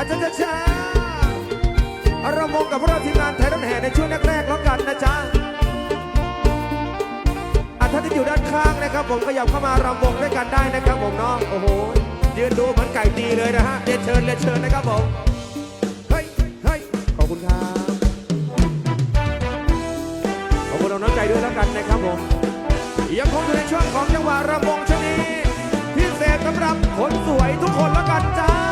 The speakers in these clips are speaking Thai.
อาจารย์จ้าเราวงกับพวกเราทีมงานไทยรัฐแห่ในช่วงแรกๆแล้วกันนะจ๊ะอาท่านที่อยู่ด้านข้างนะครับ ผมขยับเข้ามารำวงด้วยกันได้นะครับผมเนาะโอ้โหยืนดูเหมือนไก่ตีเลยนะฮะเรียนเชิญเรียนเชิญนะครับผมเฮ้ยเฮ้ยขอบคุณครับขอบคุณน้องใจด้วยแล้วกันนะครับผมยังคงอยู่ในช่วงของจังหวะรำวงชนีพิเศษสำหรับคนสวยทุกคนแล้วกันจ้า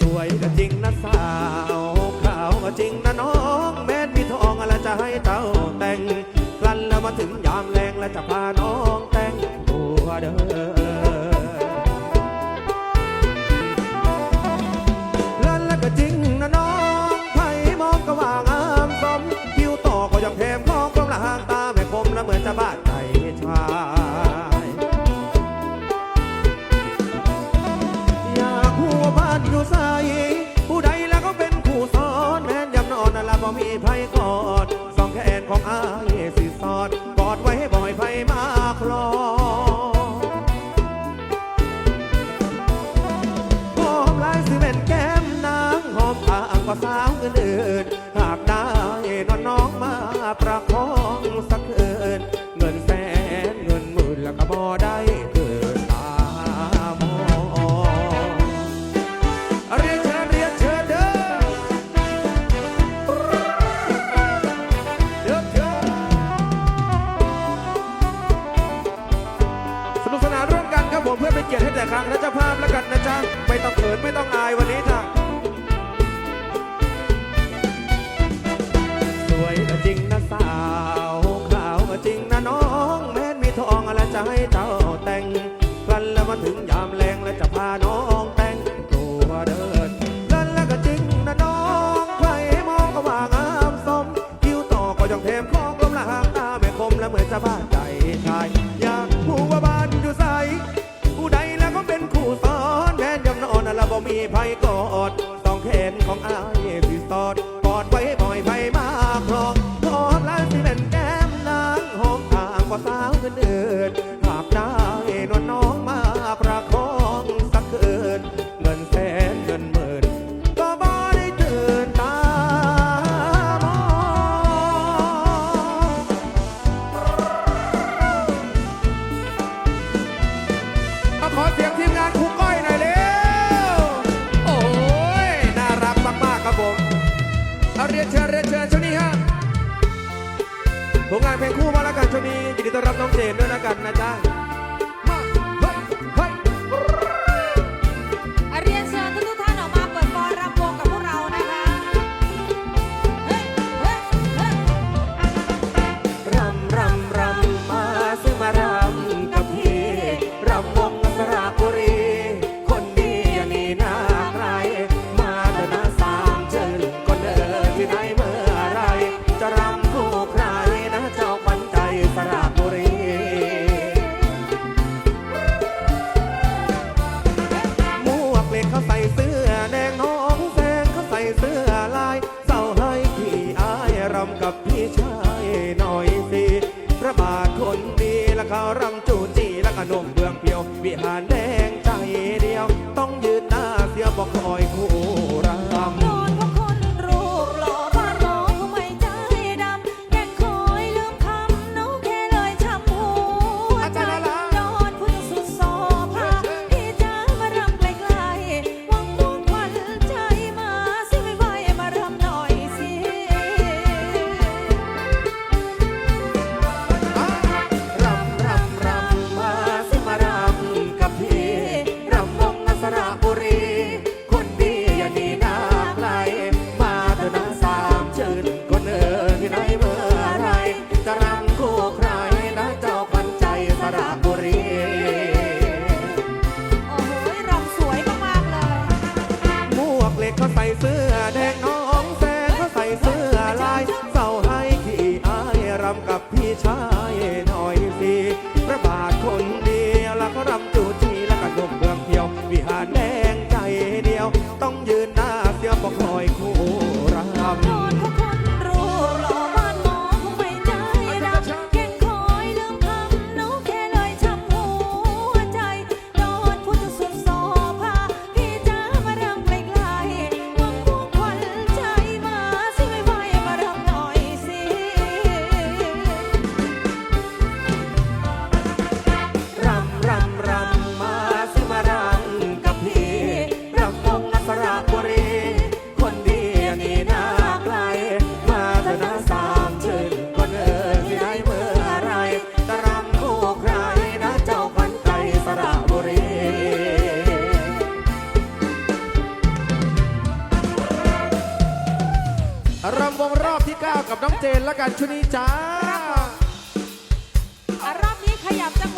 สวยก็จริงนะสาวขาวก็จริงนะน้องแม้นมีทองอะจะให้เตาแต่งครั้นแล้วมาถึงยามแรงและจะพาน้องแต่งตัวเด้อ บ่มีไผกอดต้องแขนของอายสิสอด กันนะจ๊ะ กับน้องเจนแล้วกันชุนี้จ้ารอบนี้ขยับจัง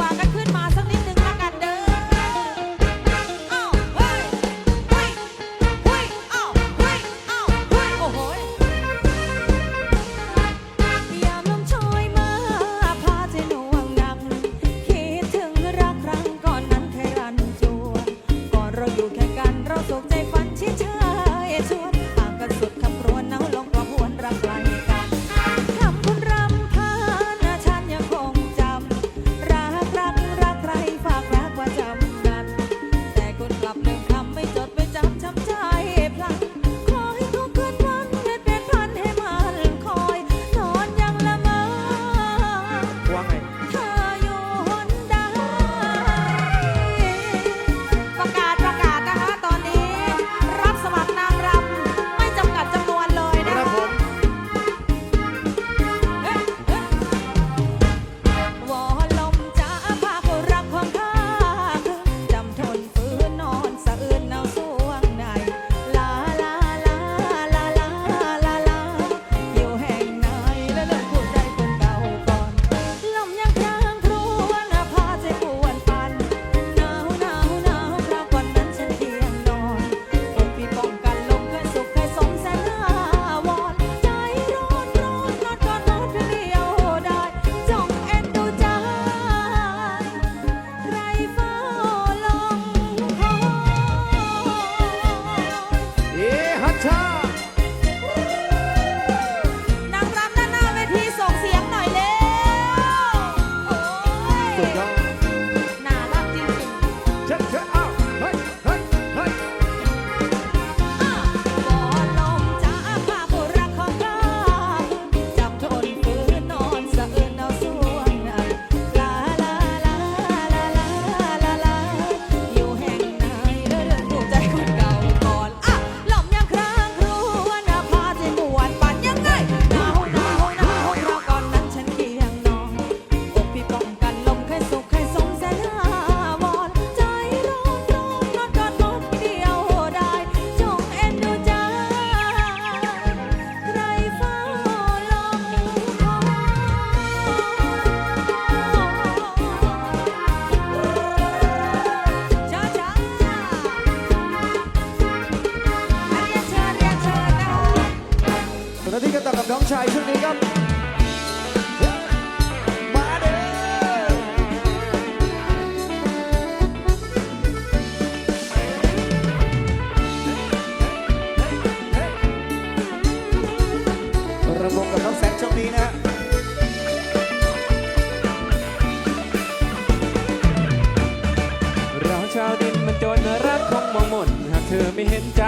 อไม่เห็นใจ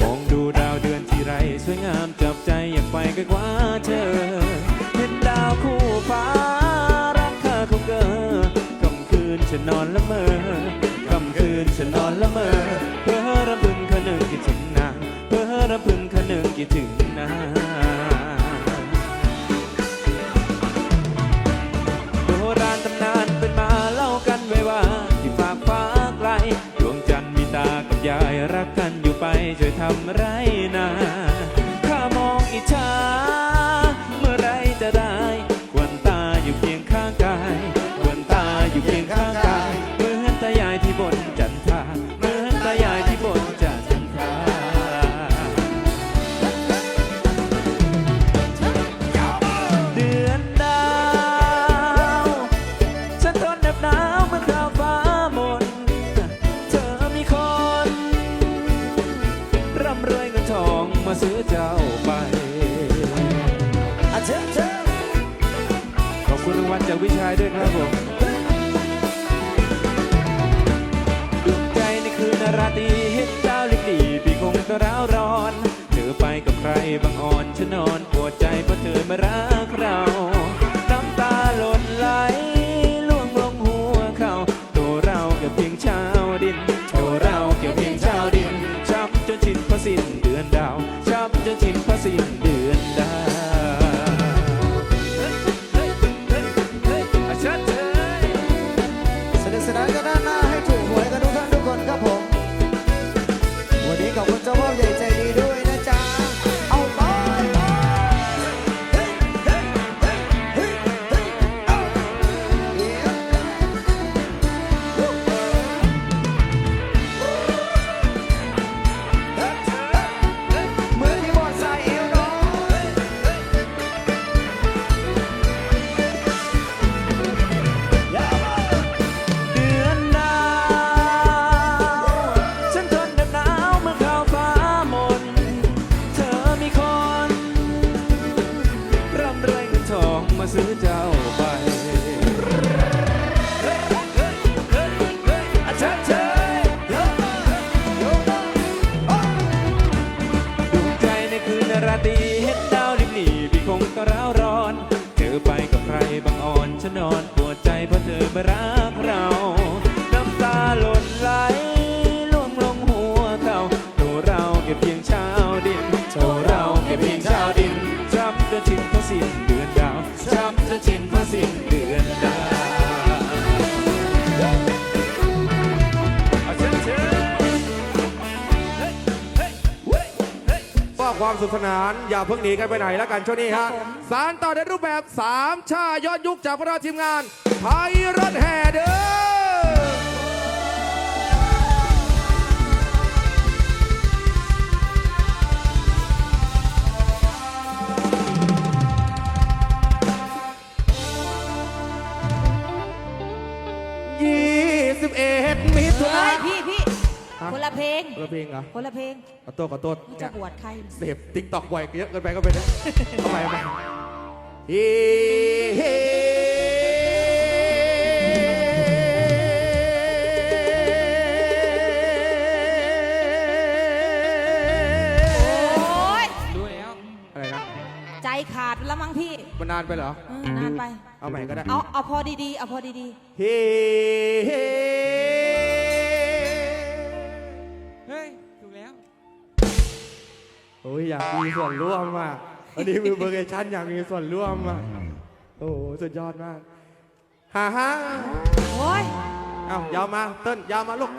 มองดูดาวเดือนที่ไร สวยงามจับใจอยากไปใกล้กว่าเธอ เห็นดาวคู่ฟ้ารักเธอคงเกอกำคืนฉันนอนละเมอกำคืนฉันนอนละเมอเพื่อรำพึงคะนึงคิดถึงนางเพื่อรำพึงคะนึงคิดถึงายด้วยครับผมดวงใจในคืนราตรีเห็นดาลิบดีปีคงก็ร้าวร้อนเธอไปกับใครบางอ่อนฉันนอนปวดใจเพราะเธอมารักเราน้ำตาหล่นไหลล่วงลงหัวเขาตัวเราแค่เพียงชาวดินตัวเราแค่เพียงชาวดินช้ำจนชินพระสิ้นเดือนดาวช้ำจนชินพระสิ้น มาซื้อเจ้าไปอา มอบความสุขสนาน อย่าเพิ่งหนีกันไปไหนแล้วกันช่วงนี้ฮะ สารต่อในรูปแบบสามชายอดยุคจากพวกเราทีมงานไทยรถแห่เด้อ ละเพลง คนละเพลงเหรอคนละเพลงขอโทษขอโทษมึงเนี่จะยบวชใคร เสพติ๊กตอกบ่อยเยอะเกินไปก็เป็นนะทำไมทำไมเฮ้เฮ้โอ๊ยอะไรนะใจขาดแล้วมั้งพี่มันนานไปเหรอ เออนานไป เอาใหม่ก็ได้ เอาเอาพอดีๆ เอาพอดีเฮ้เฮ้ มีส่วนร่วมอะอันนี้มือเบอร์เกชันอยากมีส่วนร่วมอะโอ้โหสุดยอดมากฮ่าฮ่าๆโอ๊ยเอ้ายาวมาเติ้ลยาวมาลูก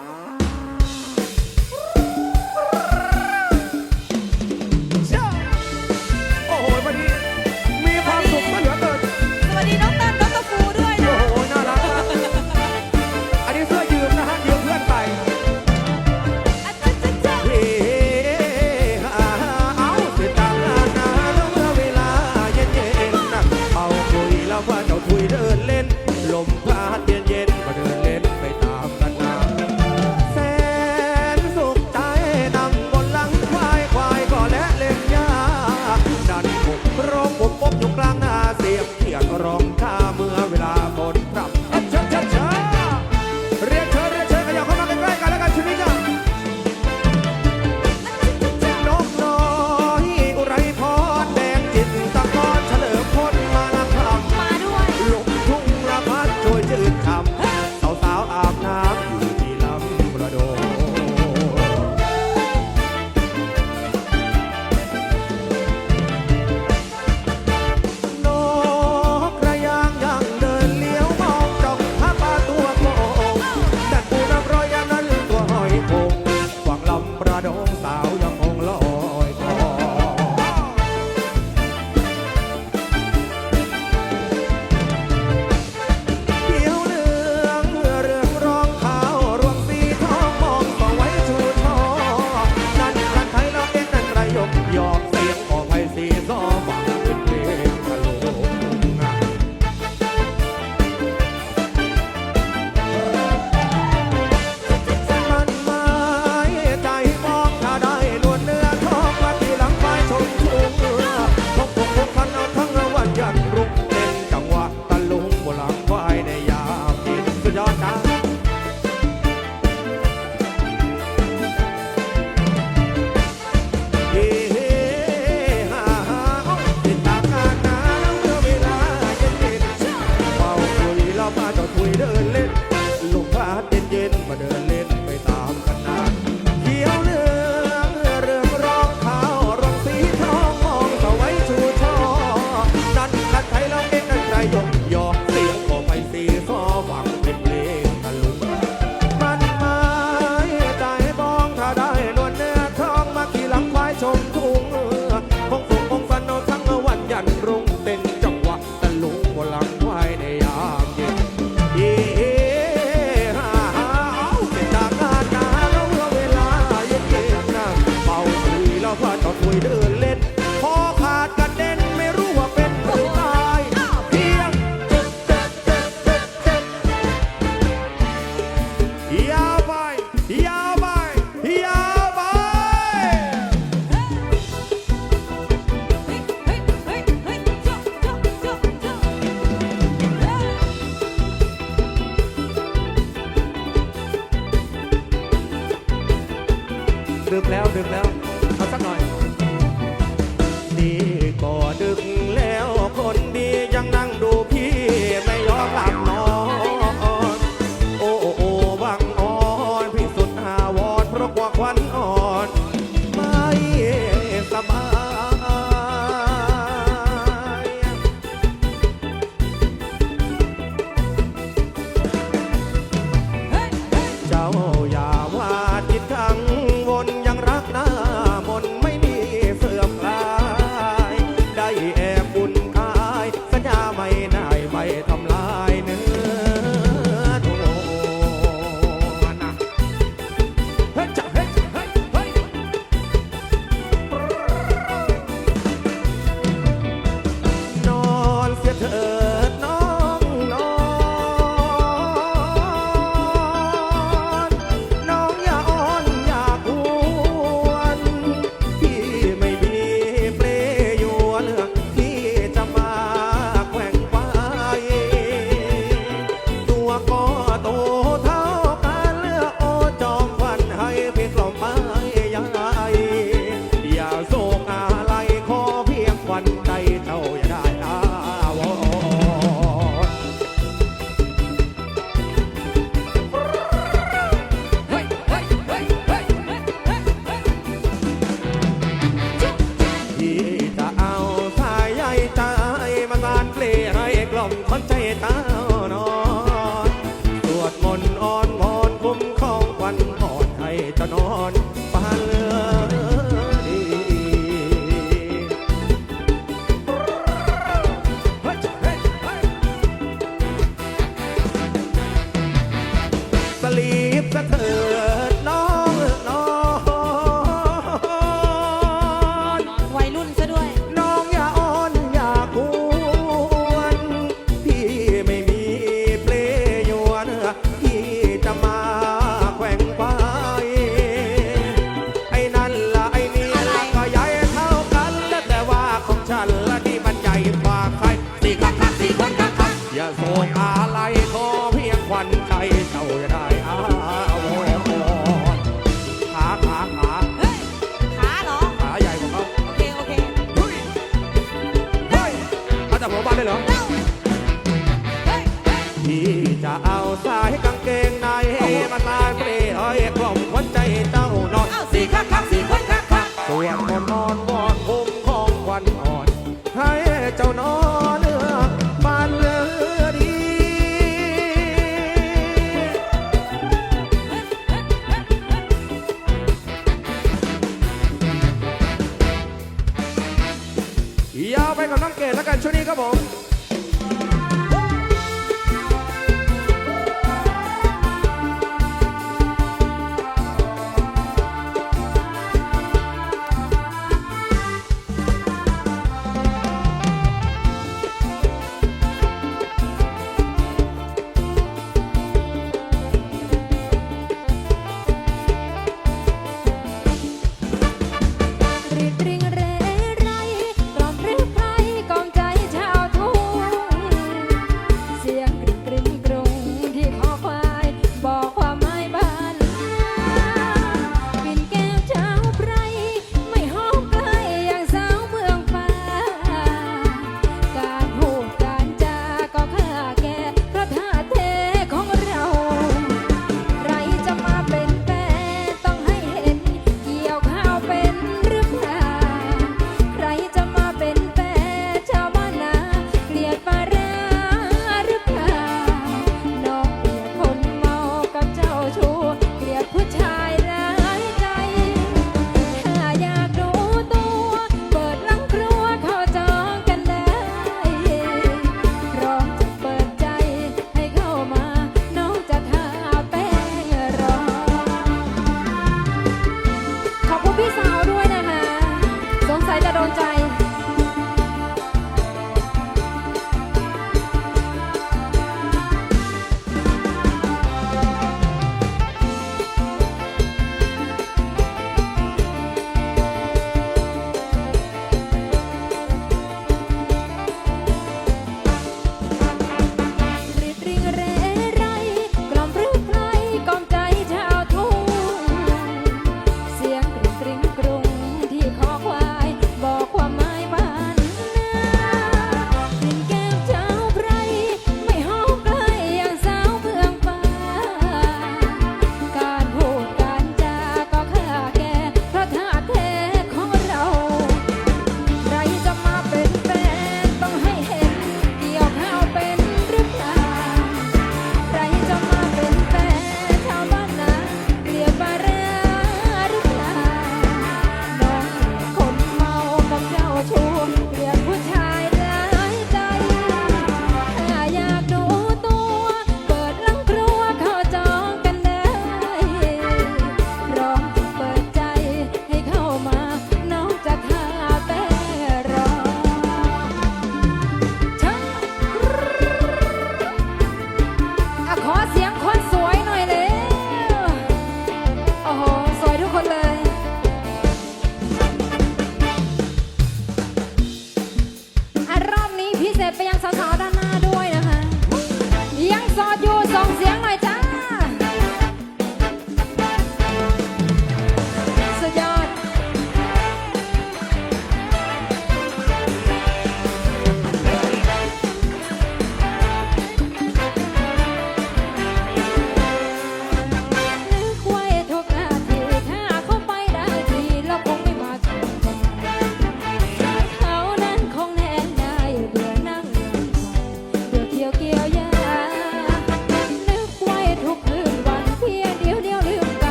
เจ้าน้อ